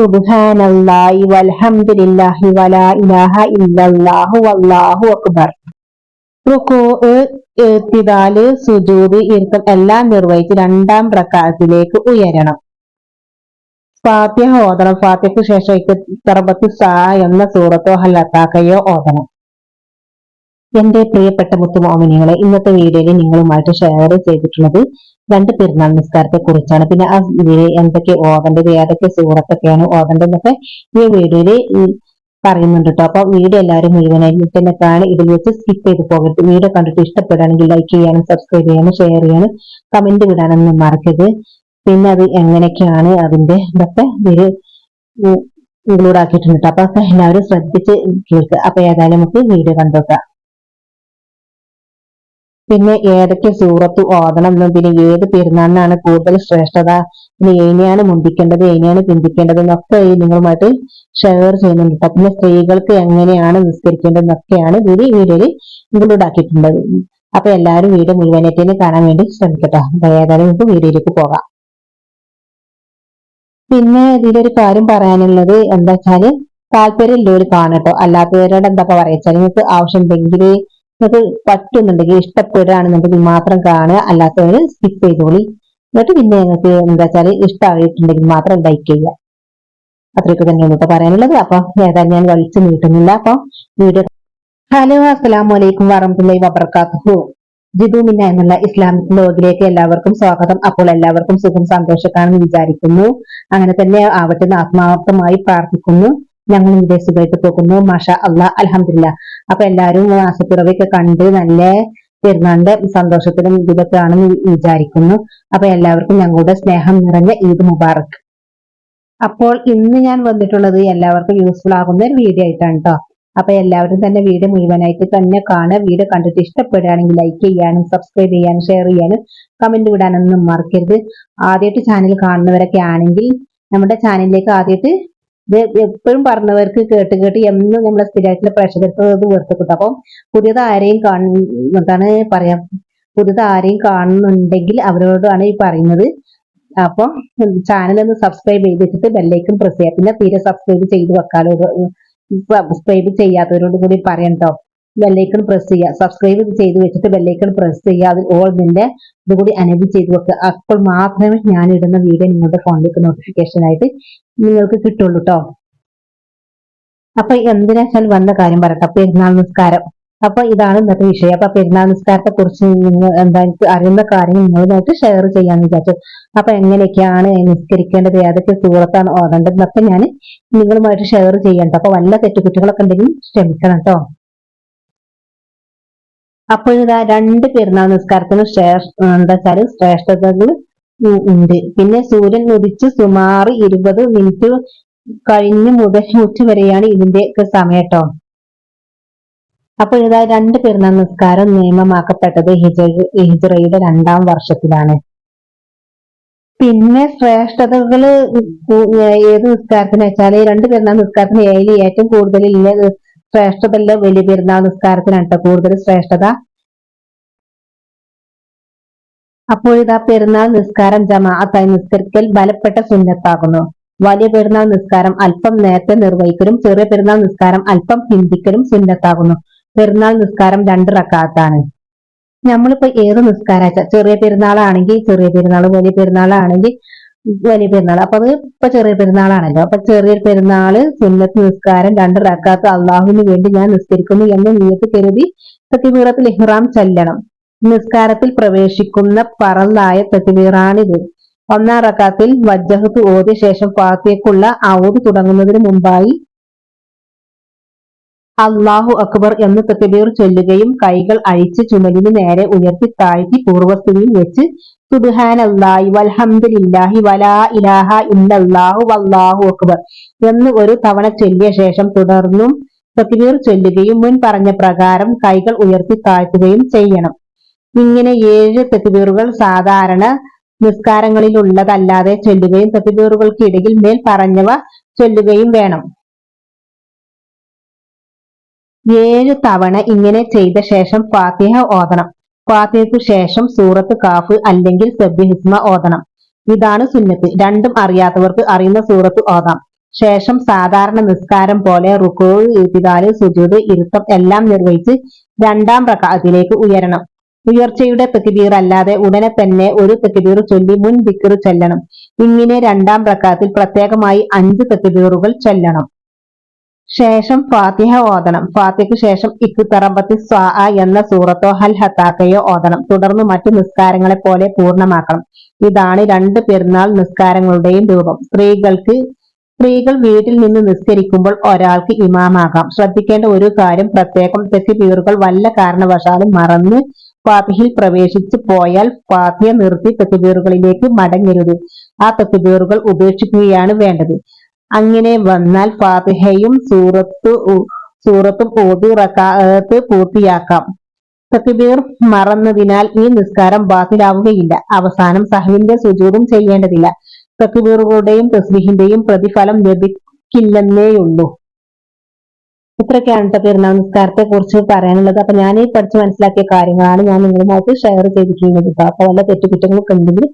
സുബ്ഹാനല്ലാഹി വൽഹംദുലില്ലാഹി വലാ ഇലാഹ ഇല്ലല്ലാഹു വല്ലാഹു അക്ബർ. സുജൂദ് എല്ലാം നിർവഹിച്ച് രണ്ടാം പ്രകാരത്തിലേക്ക് ഉയരണം. ഫാത്തിഹ ഓതണം. ഫാത്തിഹയ്ക്ക് ശേഷം തറബത്ത് സാ എന്ന സൂറത്തോ ഹല്ലത്താക്കയോ ഓതണം. എന്റെ പ്രിയപ്പെട്ട മുത്തുമോമിനികളെ ഇന്നത്തെ വീഡിയോയിൽ നിങ്ങളുമായിട്ട് ഷെയർ ചെയ്തിട്ടുള്ളത് രണ്ട് പെരുന്നാൾ നിസ്കാരത്തെ കുറിച്ചാണ് പിന്നെ ആ എന്തൊക്കെ ഓതേണ്ടത് ഏതൊക്കെ സൂറത്തൊക്കെയാണ് ഓതേണ്ടതെന്നൊക്കെ ഈ വീഡിയോയിൽ പറയുന്നുണ്ട് കേട്ടോ. അപ്പൊ വീഡിയോ എല്ലാവരും മുഴുവനായിട്ട് തന്നെ കാണി ഇതിൽ വെച്ച് സ്കിപ്പ് ചെയ്ത് പോകരുത്. വീഡിയോ കണ്ടിട്ട് ഇഷ്ടപ്പെടുകയാണെങ്കിൽ ലൈക്ക് ചെയ്യാനും സബ്സ്ക്രൈബ് ചെയ്യാനും ഷെയർ ചെയ്യാനും കമന്റ് വിടാനൊന്നും മറക്കരുത്. പിന്നെ അത് എങ്ങനെയൊക്കെയാണ് അതിന്റെ ഇതൊക്കെ ഇതിൽ ഇൻക്ലൂഡ് ആക്കിയിട്ടുണ്ട് അപ്പൊ എല്ലാവരും ശ്രദ്ധിച്ച് കേൾക്കുക അപ്പൊ ഏതായാലും നമുക്ക് വീഡിയോ കണ്ടുവെക്കാം പിന്നെ ഏതൊക്കെ സൂറത്ത് ഓതണം എന്നും പിന്നെ ഏത് പെരുന്നാളിനാണ് കൂടുതൽ ശ്രേഷ്ഠത? പിന്നെ ഏനെയാണ് മുന്തിക്കേണ്ടത് ഏനെയാണ് പിന്തിക്കേണ്ടത് എന്നൊക്കെ നിങ്ങളുമായിട്ട് ഷെയർ ചെയ്യുന്നുണ്ട്. പിന്നെ സ്ത്രീകൾക്ക് എങ്ങനെയാണ് നിസ്കരിക്കേണ്ടതെന്നൊക്കെയാണ് ഇവർ വീഡിയോയിൽ ഇൻക്ലൂഡ് ആക്കിയിട്ടുള്ളത് അപ്പൊ എല്ലാവരും വീഡിയോ മുഴുവനായിട്ട് കാണാൻ വേണ്ടി ശ്രമിക്കട്ടെ. ഏതായാലും നമുക്ക് വീഡിയോയിലേക്ക് പോകാം. പിന്നെ ഇതിലൊരു കാര്യം പറയാനുള്ളത് എന്താ വെച്ചാൽ താല്പര്യം ഉള്ളവർ കാണട്ടോ അല്ലാത്തവരോട് എന്താ പറയാ? നിങ്ങൾക്ക് ആവശ്യം ഉണ്ടെങ്കിൽ നിങ്ങൾക്ക് പറ്റുന്നുണ്ടെങ്കിൽ ഇഷ്ടപ്പെടുകയാണെന്നുണ്ടെങ്കിൽ മാത്രം കാണുക. അല്ലാത്തവർ സ്കിപ്പ് ചെയ്തോളി. എന്നിട്ട് പിന്നെ നിങ്ങൾക്ക് എന്താ വെച്ചാൽ ഇഷ്ടമായിട്ടുണ്ടെങ്കിൽ മാത്രം ലൈക്ക് ചെയ്യുക. അത്രയൊക്കെ തന്നെയാണ് ഇപ്പൊ പറയാനുള്ളത്. അപ്പൊ ഏതായാലും ഞാൻ വലിച്ചു നീട്ടുന്നില്ല. അപ്പൊ വീഡിയോ ഹലോ അസ്സലാമു വലൈക്കും വറഹമുല്ലാ വബർക്കാത്തു ജിദുമിന്ന എന്നുള്ള ഇസ്ലാമിക് ലോകിലേക്ക് എല്ലാവർക്കും സ്വാഗതം. അപ്പോൾ എല്ലാവർക്കും സുഖം സന്തോഷക്കാണെന്ന് വിചാരിക്കുന്നു. അങ്ങനെ തന്നെ ആവട്ടെ ആത്മാർത്ഥമായി പ്രാർത്ഥിക്കുന്നു. ഞങ്ങൾ ഇവിടെ സുഖമായിട്ട് പോകുന്നു. മാഷ അള്ളാ അലഹമില്ല അപ്പൊ എല്ലാവരും മാസപ്പിറവൊക്കെ കണ്ട് നല്ല പെരുന്നാളിന്റെ സന്തോഷത്തിലും ഇതൊക്കെ ആണെന്ന് വിചാരിക്കുന്നു. അപ്പൊ എല്ലാവർക്കും ഞങ്ങളുടെ സ്നേഹം നിറഞ്ഞ ഈദ് മുബാറക്. അപ്പോൾ ഇന്ന് ഞാൻ വന്നിട്ടുള്ളത് എല്ലാവർക്കും യൂസ്ഫുൾ ആകുന്ന ഒരു വീഡിയോ ആയിട്ടാണ് കേട്ടോ അപ്പൊ എല്ലാവരും തന്നെ വീഡിയോ മുഴുവനായിട്ട് തന്നെ കാണുക. വീഡിയോ കണ്ടിട്ട് ഇഷ്ടപ്പെടുകയാണെങ്കിൽ ലൈക്ക് ചെയ്യാനും സബ്സ്ക്രൈബ് ചെയ്യാനും ഷെയർ ചെയ്യാനും കമന്റ് വിടാനൊന്നും മറക്കരുത്. ആദ്യമായിട്ട് ചാനൽ കാണുന്നവരൊക്കെ ആണെങ്കിൽ നമ്മുടെ ചാനലിലേക്ക് ആദ്യമായിട്ട് ഇത് എപ്പോഴും പറഞ്ഞവർക്ക് കേട്ട് കേട്ട് എന്നും നമ്മളെ സ്ഥിരമായിട്ടുള്ള പ്രേക്ഷകർക്ക് ഇത് വെറുതെ അപ്പം പുതിയത് ആരെയും എന്താണ് പറയാ പുതിയത് ആരെയും കാണുന്നുണ്ടെങ്കിൽ അവരോടാണ് ഈ പറയുന്നത്. അപ്പൊ ചാനൽ ഒന്ന് സബ്സ്ക്രൈബ് ചെയ്ത് വെച്ചിട്ട് ബെല്ലൈക്കൺ പ്രസ് ചെയ്യാം. പിന്നെ തീരെ സബ്സ്ക്രൈബ് ചെയ്ത് വെക്കാലോ സബ്സ്ക്രൈബ് ചെയ്യാത്തവരോട് കൂടി പറയണ്ടോ ബെല്ലൈക്കൺ പ്രസ് ചെയ്യുക സബ്സ്ക്രൈബ് ചെയ്ത് വെച്ചിട്ട് ബെല്ലൈക്കൺ പ്രസ് ചെയ്യുക അത് ഓൾ നിന്റെ ഇതുകൂടി അനബി ചെയ്ത് വെക്കുക അപ്പോൾ മാത്രമേ ഞാൻ ഇടുന്ന വീഡിയോ നിങ്ങളുടെ ഫോണിലേക്ക് നോട്ടിഫിക്കേഷൻ ആയിട്ട് നിങ്ങൾക്ക് കിട്ടുള്ളൂ കേട്ടോ അപ്പൊ എന്തിനാ ഞാൻ വന്ന കാര്യം പറയട്ടെ? പെരുന്നാൾ നിസ്കാരം. അപ്പൊ ഇതാണ് ഇന്നത്തെ വിഷയം. അപ്പൊ പെരുന്നാൾ നിസ്കാരത്തെ കുറിച്ച് നിങ്ങൾ എന്താ അറിയുന്ന കാര്യം നിങ്ങളുമായിട്ട് ഷെയർ ചെയ്യാന്ന് വിചാരിച്ചു. അപ്പൊ എങ്ങനെയൊക്കെയാണ് നിസ്കരിക്കേണ്ടത്? ഏതൊക്കെ സൂറത്താണ് ഓതേണ്ടത് എന്നൊക്കെ ഞാൻ നിങ്ങളുമായിട്ട് ഷെയർ ചെയ്യണ്ട അപ്പൊ വല്ല തെറ്റുകുറ്റങ്ങളൊക്കെ ഉണ്ടെങ്കിൽ ക്ഷമിക്കണം കേട്ടോ അപ്പോൾ ഇതാ രണ്ട് പെരുന്നാൾ നിസ്കാരത്തിന് എന്താ വെച്ചാൽ ശ്രേഷ്ഠതകൾ ഉണ്ട്. പിന്നെ സൂര്യൻ ഉദിച്ച് സുമാർ ഇരുപത് മിനിറ്റ് കഴിഞ്ഞ് മുതൽ ഉച്ച വരെയാണ് ഇതിന്റെ ഒക്കെ സമയം കേട്ടോ അപ്പോൾ ഇതാ രണ്ട് പെരുന്നാൾ നിസ്കാരം നിയമമാക്കപ്പെട്ടത് ഹിജറയുടെ രണ്ടാം വർഷത്തിലാണ്. പിന്നെ ശ്രേഷ്ഠതകൾ ഏത് നിസ്കാരത്തിന് വെച്ചാൽ രണ്ട് പെരുന്നാൾ നിസ്കാരത്തിന് ഏറ്റവും കൂടുതൽ ഇല്ല. ശ്രേഷ്ഠതല്ല വലിയ പെരുന്നാൾ നിസ്കാരത്തിനാണ് കേട്ടോ കൂടുതൽ ശ്രേഷ്ഠത. അപ്പോൾ ഇതാ പെരുന്നാൾ നിസ്കാരം ജമാഅത്തായി നിസ്കരിക്കൽ ബലപ്പെട്ട സുന്നത്താകുന്നു. വലിയ പെരുന്നാൾ നിസ്കാരം അല്പം നേരത്തെ നിർവഹിക്കലും ചെറിയ പെരുന്നാൾ നിസ്കാരം അല്പം ഹിന്ദിക്കലും സുന്നത്താകുന്നു. പെരുന്നാൾ നിസ്കാരം രണ്ട് റക്കാത്താണ്. നമ്മളിപ്പോ ഏത് നിസ്കാരാച്ച? ചെറിയ പെരുന്നാളാണെങ്കിൽ ചെറിയ പെരുന്നാൾ വലിയ പെരുന്നാളാണെങ്കിൽ വലിയ പെരുന്നാൾ. അപ്പൊ അത് ഇപ്പൊ ചെറിയ പെരുന്നാളാണല്ലോ. അപ്പൊ ചെറിയ പെരുന്നാൾ സുന്നത്ത് നിസ്കാരം രണ്ട് റക്കാത്ത് അള്ളാഹുവിന് വേണ്ടി ഞാൻ നിസ്കരിക്കുന്നു എന്ന് നീയത്ത് കരുതി സത്യപീഠത്തിൽ ഇഹ്റാം ചെല്ലണം. നിസ്കാരത്തിൽ പ്രവേശിക്കുന്ന പറന്നായ തക്കിബീറാണിത് ഒന്നാം റക്കാത്തിൽ വജ്ജഹത്ത് ഓതിയ ശേഷം ഫാത്തിയക്കുള്ള ഔദ് തുടങ്ങുന്നതിന് മുമ്പായി അള്ളാഹു അക്ബർ എന്ന് പ്രതിമീർ ചൊല്ലുകയും കൈകൾ അഴിച്ച് ചുമലിന് നേരെ ഉയർത്തി താഴ്ത്തി പൂർവസ്ഥിതിയിൽ വെച്ച് സുബ്ഹാനല്ലാഹി വൽഹംദുലില്ലാഹി വലാ ഇലാഹ ഇല്ലല്ലാഹു വല്ലാഹു അക്ബർ എന്ന് ഒരു തവണ ചൊല്ലിയ ശേഷം തുടർന്നും തക്ബീർ ചൊല്ലുകയും മുൻ പറഞ്ഞ പ്രകാരം കൈകൾ ഉയർത്തി താഴ്ത്തുകയും ചെയ്യണം. ഇങ്ങനെ ഏഴ് തെക്കുബീറുകൾ സാധാരണ നിസ്കാരങ്ങളിൽ നിസ്കാരങ്ങളിലുള്ളതല്ലാതെ ചൊല്ലുകയും തെക്കുബീറുകൾക്കിടയിൽ മേൽ പറഞ്ഞവ ചൊല്ലുകയും വേണം. ഏഴ് തവണ ഇങ്ങനെ ചെയ്ത ശേഷം ഫാത്തിഹ ഓതണം. ഫാത്തിഹയ്ക്ക് ശേഷം സൂറത്ത് കാഫ് അല്ലെങ്കിൽ സബ്യഹിസ്മ ഓതണം. ഇതാണ് സുന്നത്ത്. രണ്ടും അറിയാത്തവർക്ക് അറിയുന്ന സൂറത്ത് ഓതാം. ശേഷം സാധാരണ നിസ്കാരം പോലെ റുക്കോഴ് ഇത്തിദാൽ സുജൂദ് ഇരുത്തം എല്ലാം നിർവഹിച്ച് രണ്ടാം പ്രകാശത്തിലേക്ക് ഉയരണം. ഉയർച്ചയുടെ തെക്കുബീർ അല്ലാതെ ഉടനെ തന്നെ ഒരു തെക്കുബീർ ചൊല്ലി മുൻ ദിക്കറ് ചൊല്ലണം. ഇങ്ങനെ രണ്ടാം റക്കാത്തിൽ പ്രത്യേകമായി അഞ്ച് തെക്കുബീറുകൾ ചൊല്ലണം. ശേഷം ഫാത്തിഹ ഓതണം. ഫാത്തിഹയ്ക്ക് ശേഷം ഇക്കുത്തറബത്തി സ്വാ എന്ന സൂറത്തോ ഹൽ ഹത്താക്കയോ ഓതണം. തുടർന്ന് മറ്റു നിസ്കാരങ്ങളെ പോലെ പൂർണമാക്കണം. ഇതാണ് രണ്ട് പെരുന്നാൾ നിസ്കാരങ്ങളുടെയും രൂപം. സ്ത്രീകൾക്ക് സ്ത്രീകൾ വീട്ടിൽ നിന്ന് നിസ്കരിക്കുമ്പോൾ ഒരാൾക്ക് ഇമാമാകാം. ശ്രദ്ധിക്കേണ്ട ഒരു കാര്യം പ്രത്യേകം തെക്കുബീറുകൾ വല്ല കാരണവശാലും മറന്ന് ഫാത്തിഹിൽ പ്രവേശിച്ചു പോയാൽ ഫാത്തിഹ നിർത്തി തെക്കുബീറുകളിലേക്ക് മടങ്ങരുത്. ആ തെക്കുബീറുകൾ ഉപേക്ഷിക്കുകയാണ് വേണ്ടത്. അങ്ങനെ വന്നാൽ ഫാത്തിഹയും സൂറത്ത് സൂറത്തും ഓതി റക്കാത്ത് പൂർത്തിയാക്കാം. തക്ബീർ മറന്നതിനാൽ ഈ നിസ്കാരം ബാത്തിലാവുകയില്ല. അവസാനം സഹവിന്റെ സുജൂദും ചെയ്യേണ്ടതില്ല. തക്ബീറുകളുടെയും തസ്ബീഹിന്റെയും പ്രതിഫലം ലഭിക്കില്ലെന്നേയുള്ളൂ. ഇത്രയൊക്കെയാണ് കേട്ടോ പെരുന്നാൾ നിസ്കാരത്തെ കുറിച്ച് പറയാനുള്ളത്. അപ്പൊ ഞാൻ ഈ പഠിച്ച് മനസ്സിലാക്കിയ കാര്യങ്ങളാണ് ഞാൻ നിങ്ങളുമായിട്ട് ഷെയർ ചെയ്തിട്ടുള്ളത് കേട്ടോ അപ്പൊ വല്ല തെറ്റുകുറ്റങ്ങളൊക്കെ ഉണ്ടെങ്കിൽ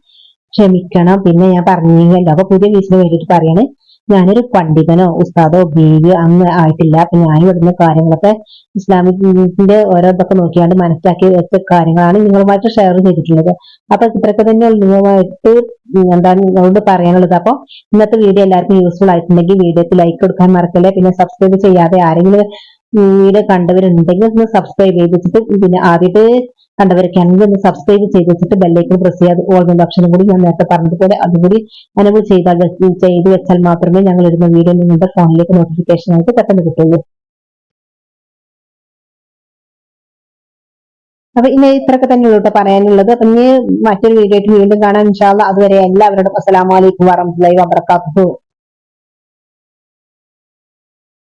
ക്ഷമിക്കണം. പിന്നെ ഞാൻ പറഞ്ഞില്ലല്ലോ. അപ്പൊ പുതിയ വീസിന് വേണ്ടിയിട്ട് പറയാണ്. ഞാനൊരു പണ്ഡിതനോ ഉസ്താദോ ബീവി അങ്ങ് ആയിട്ടില്ല. അപ്പൊ ഞാൻ ഇവിടുന്ന് കാര്യങ്ങളൊക്കെ ഇസ്ലാമിക്കിന്റെ ഓരോ ഇതൊക്കെ നോക്കിയാണ്ട് മനസ്സിലാക്കി വെച്ച കാര്യങ്ങളാണ് നിങ്ങളുമായിട്ട് ഷെയർ ചെയ്തിട്ടുള്ളത്. അപ്പൊ ഇത്രയൊക്കെ തന്നെ നിങ്ങളുമായിട്ട് എന്താണ് നിങ്ങളോട് പറയാനുള്ളത്. അപ്പൊ ഇന്നത്തെ വീഡിയോ എല്ലാവർക്കും യൂസ്ഫുൾ ആയിട്ടുണ്ടെങ്കിൽ വീഡിയോക്ക് ലൈക്ക് കൊടുക്കാൻ മറക്കല്ലേ. പിന്നെ സബ്സ്ക്രൈബ് ചെയ്യാതെ ആരെങ്കിലും വീഡിയോ കണ്ടവരുണ്ടെങ്കിൽ ഒന്ന് സബ്സ്ക്രൈബ് ചെയ്തിട്ട് പിന്നെ ആദ്യത്തെ കണ്ടവരൊക്കെയാണെങ്കിൽ ഒന്ന് സബ്സ്ക്രൈബ് ചെയ്ത് വെച്ചിട്ട് ബെല്ലൈക്കൺ പ്രസ് ചെയ്യാതെ ഓൾ ഓപ്ഷനും കൂടി ഞാൻ നേരത്തെ പറഞ്ഞതുപോലെ അതുകൂടി അനബിൾ ചെയ്താൽ ചെയ്ത് വെച്ചാൽ മാത്രമേ ഞങ്ങൾ ഇടുന്ന വീഡിയോ നിങ്ങളുടെ ഫോണിലേക്ക് നോട്ടിഫിക്കേഷൻ ആയിട്ട് പെട്ടെന്ന് കിട്ടുള്ളൂ അപ്പൊ ഇനി ഇത്രയൊക്കെ തന്നെ ഉള്ളൂ പറയാനുള്ളത്. അപ്പൊ ഇനി മറ്റൊരു വീഡിയോ ആയിട്ട് വീണ്ടും കാണാൻ ഇൻഷാല്ല അതുവരെ എല്ലാവരോടും അസ്സലാമു അലൈക്കും വറഹ്മത്തുള്ളാഹി വബറകാതുഹു.